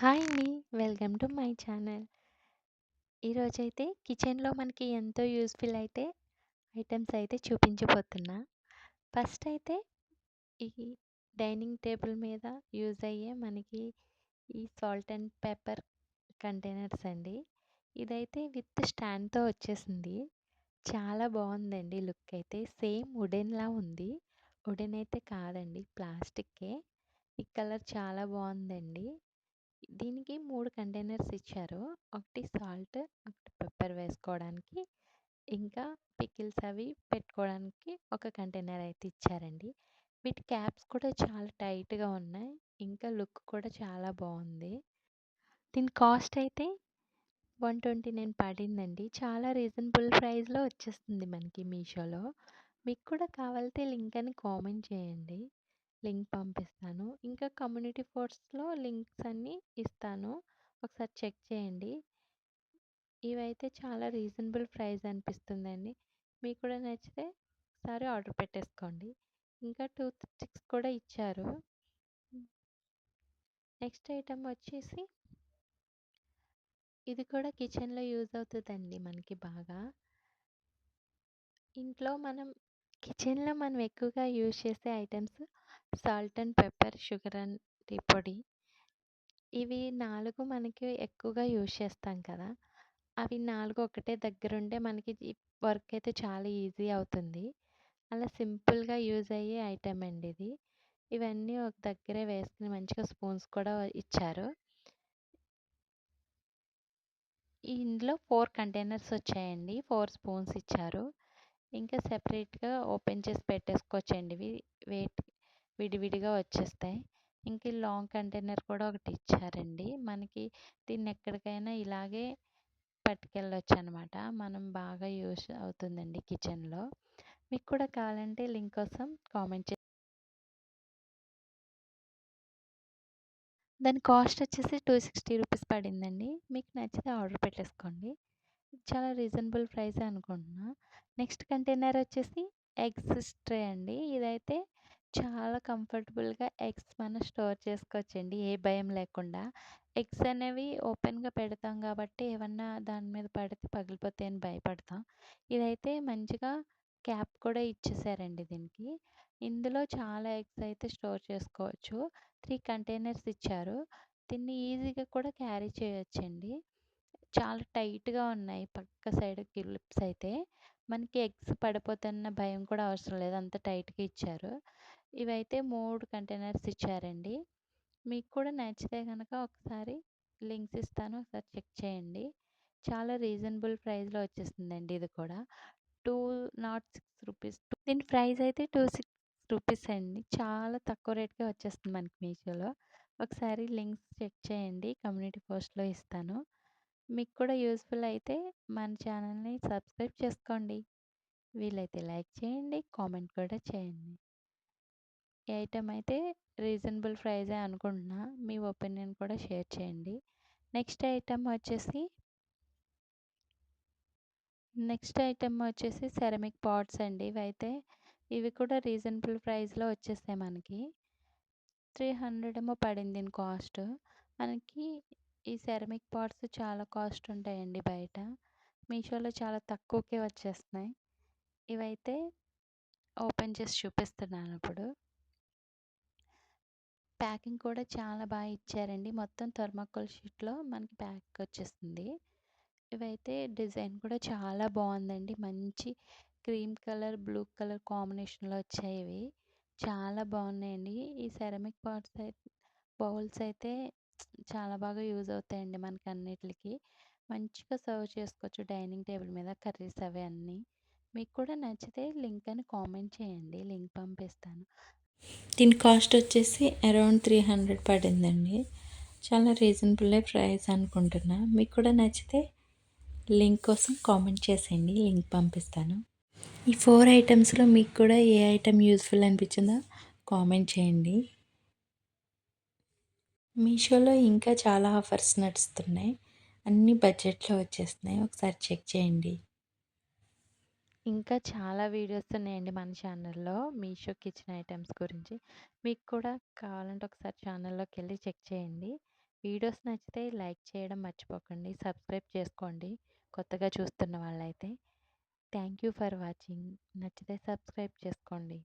Hi అండి. Welcome to my channel. ఈరోజైతే కిచెన్‌లో మనకి ఎంతో యూస్ఫుల్ అయితే ఐటమ్స్ అయితే చూపించబోతున్నా. ఫస్ట్ అయితే ఈ డైనింగ్ టేబుల్ మీద యూజ్ అయ్యే మనకి ఈ సాల్ట్ అండ్ పెప్పర్ కంటైనర్స్ అండి. ఇదైతే విత్ స్టాండ్‌తో వచ్చేసింది. చాలా బాగుందండి లుక్ అయితే. సేమ్ వుడెన్‌లా ఉంది. వుడెన్ అయితే కాదండి ప్లాస్టిక్కే. ఈ కలర్ చాలా బాగుందండి దీనికి మూడు కంటైనర్స్ ఇచ్చారు. ఒకటి సాల్ట్, ఒకటి పెప్పర్ వేసుకోవడానికి, ఇంకా పికిల్స్ అవి పెట్టుకోవడానికి ఒక కంటైనర్ అయితే ఇచ్చారండి. వీటి క్యాప్స్ కూడా చాలా టైట్‌గా ఉన్నాయి. ఇంకా లుక్ కూడా చాలా బాగుంది దీని కాస్ట్ అయితే 129 పడిందండి. చాలా రీజనబుల్ ప్రైస్‌లో వచ్చేస్తుంది మనకి మీషోలో. మీకు కూడా కావాలితే లింక్ అని కామెంట్ చేయండి. లింక్ పంపిస్తాను. ఇంకా కమ్యూనిటీ ఫోర్స్లో లింక్స్ అన్నీ ఇస్తాను. ఒకసారి చెక్ చేయండి. ఇవైతే చాలా రీజనబుల్ ప్రైస్ అనిపిస్తుందండి. మీకు కూడా నచ్చితే ఒకసారి ఆర్డర్ పెట్టేసుకోండి. ఇంకా టూత్ స్టిక్స్ కూడా ఇచ్చారు. నెక్స్ట్ ఐటెమ్ వచ్చేసి ఇది కూడా కిచెన్‌లో యూజ్ అవుతదండి మనకి బాగా. ఇంట్లో మనం కిచెన్‌లో మనం ఎక్కువగా యూజ్ చేసే items salt and pepper, sugar and tea పొడి. ఇవి నాలుగు మనకి ఎక్కువగా యూజ్ చేస్తాం కదా! అవి నాలుగు ఒకటే దగ్గరుంటే మనకి ఈ వర్క్ అయితే చాలా ఈజీ అవుతుంది. అలా సింపుల్‌గా యూజ్ అయ్యే ఐటెం అండి ఇది. ఇవన్నీ ఒక దగ్గరే వేసుకుని మంచిగా స్పూన్స్ కూడా ఇచ్చారు. ఇందులో ఫోర్ కంటైనర్స్ వచ్చాయండి. ఫోర్ స్పూన్స్ ఇచ్చారు. ఇంకా సెపరేట్‌గా ఓపెన్ చేసి పెట్టేసుకోవచ్చండి ఇవి. వెయిట్ విడివిడిగా వచ్చేస్తాయి. ఇంక ఈ లాంగ్ కంటైనర్ కూడా ఒకటి ఇచ్చారండి. మనకి దీన్ని ఎక్కడికైనా ఇలాగే పట్టుకెళ్ళొచ్చు అనమాట మనం బాగా యూజ్ అవుతుందండి కిచెన్‌లో. మీకు కూడా కావాలంటే లింక్ కోసం కామెంట్ చే దాని కాస్ట్ వచ్చేసి 260 రూపీస్ పడిందండి. మీకు నచ్చితే ఆర్డర్ పెట్టేసుకోండి. చాలా రీజనబుల్ ప్రైస్ అనుకుంటున్నా. నెక్స్ట్ కంటైనర్ వచ్చేసి ఎగ్స్ ట్రే అండి. ఇదైతే చాలా కంఫర్టబుల్‌గా ఎగ్స్ మనం స్టోర్ చేసుకోవచ్చండి. ఏ భయం లేకుండా. ఎగ్స్ అనేవి ఓపెన్‌గా పెడతాం కాబట్టి ఏమన్నా దాని మీద పడితే పగిలిపోతాయని భయపడతాం. ఇదైతే మంచిగా క్యాప్ కూడా ఇచ్చేసారండి దీనికి. ఇందులో చాలా ఎగ్స్ అయితే స్టోర్ చేసుకోవచ్చు. త్రీ కంటైనర్స్ ఇచ్చారు. దీన్ని ఈజీగా కూడా క్యారీ చేయొచ్చండి. చాలా టైట్‌గా ఉన్నాయి పక్క సైడ్ క్లిప్స్ అయితే. మనకి ఎగ్స్ పడిపోతున్న భయం కూడా అవసరం లేదు. అంత టైట్‌గా ఇచ్చారు. ఇవైతే మూడు కంటైనర్స్ ఇచ్చారండి. మీకు కూడా నచ్చితే కనుక ఒకసారి లింక్స్ ఇస్తాను. ఒకసారి చెక్ చేయండి. చాలా రీజనబుల్ ప్రైస్‌లో వచ్చేసిందండి ఇది కూడా. 206 రూపీస్. దీని ప్రైస్ అయితే 26 రూపీస్ అండి. చాలా తక్కువ రేట్‌కే వచ్చేస్తుంది మనకి మీషోలో. ఒకసారి లింక్స్ చెక్ చేయండి. కమ్యూనిటీ పోస్ట్‌లో ఇస్తాను. మీకు కూడా యూస్ఫుల్ అయితే మన ఛానల్‌ని సబ్స్క్రైబ్ చేసుకోండి. వీలైతే లైక్ చేయండి. కామెంట్ కూడా చేయండి. ఈ ఐటెం అయితే రీజనబుల్ ప్రైజే అనుకుంటున్నా. మీ ఒపీనియన్ కూడా షేర్ చేయండి. నెక్స్ట్ ఐటెం వచ్చేసి నెక్స్ట్ ఐటెం వచ్చేసి సెరమిక్ పాట్స్ అండి. ఇవైతే ఇవి కూడా రీజనబుల్ ప్రైస్‌లో వచ్చేస్తాయి మనకి. 300 ఏమో పడింది దీని కాస్ట్. మనకి ఈ సెరమిక్ పాట్స్ చాలా కాస్ట్ ఉంటాయండి బయట. మీషోలో చాలా తక్కువకే వచ్చేస్తున్నాయి. ఇవైతే ఓపెన్ చేసి చూపిస్తున్నాను ఇప్పుడు. ప్యాకింగ్ కూడా చాలా బాగా ఇచ్చారండి. మొత్తం థర్మాకోల్ షీట్‌లో మనకి ప్యాక్ వచ్చేస్తుంది ఇవైతే డిజైన్ కూడా చాలా బాగుందండి మంచి క్రీమ్ కలర్, బ్లూ కలర్ కాంబినేషన్‌లో వచ్చాయి ఇవి. చాలా బాగున్నాయండి ఈ సెరమిక్ పాట్స్ అయితే బౌల్స్ అయితే చాలా బాగా యూజ్ అవుతాయండి మనకి అన్నిటికి మంచిగా సర్వ్ చేసుకోవచ్చు డైనింగ్ టేబుల్ మీద కర్రీస్ అవి అన్నీ. మీకు కూడా నచ్చితే లింక్ అని కామెంట్ చేయండి. లింక్ పంపిస్తాను. దీని కాస్ట్ వచ్చేసి అరౌండ్ 300 పడిందండి. చాలా రీజనబులే ప్రైస్ అనుకుంటున్నా. మీకు కూడా నచ్చితే లింక్ కోసం కామెంట్ చేసేయండి. లింక్ పంపిస్తాను. ఈ ఫోర్ ఐటమ్స్లో మీకు కూడా ఏ ఐటెం యూజ్‌ఫుల్ అనిపించిందో కామెంట్ చేయండి. మీషోలో ఇంకా చాలా ఆఫర్స్ నడుస్తున్నాయి. అన్నీ బడ్జెట్‌లో వచ్చేస్తున్నాయి. ఒకసారి చెక్ చేయండి. ఇంకా చాలా వీడియోస్ ఉన్నాయండి మన ఛానల్లో మీషో కిచెన్ ఐటమ్స్ గురించి. మీకు కూడా కావాలంటే ఒకసారి ఛానల్లోకి వెళ్ళి చెక్ చేయండి. వీడియోస్ నచ్చితే లైక్ చేయడం మర్చిపోకండి. సబ్స్క్రైబ్ చేసుకోండి. కొత్తగా చూస్తున్న వాళ్ళైతే. Thank you for watching. నచ్చితే సబ్స్క్రైబ్ చేసుకోండి.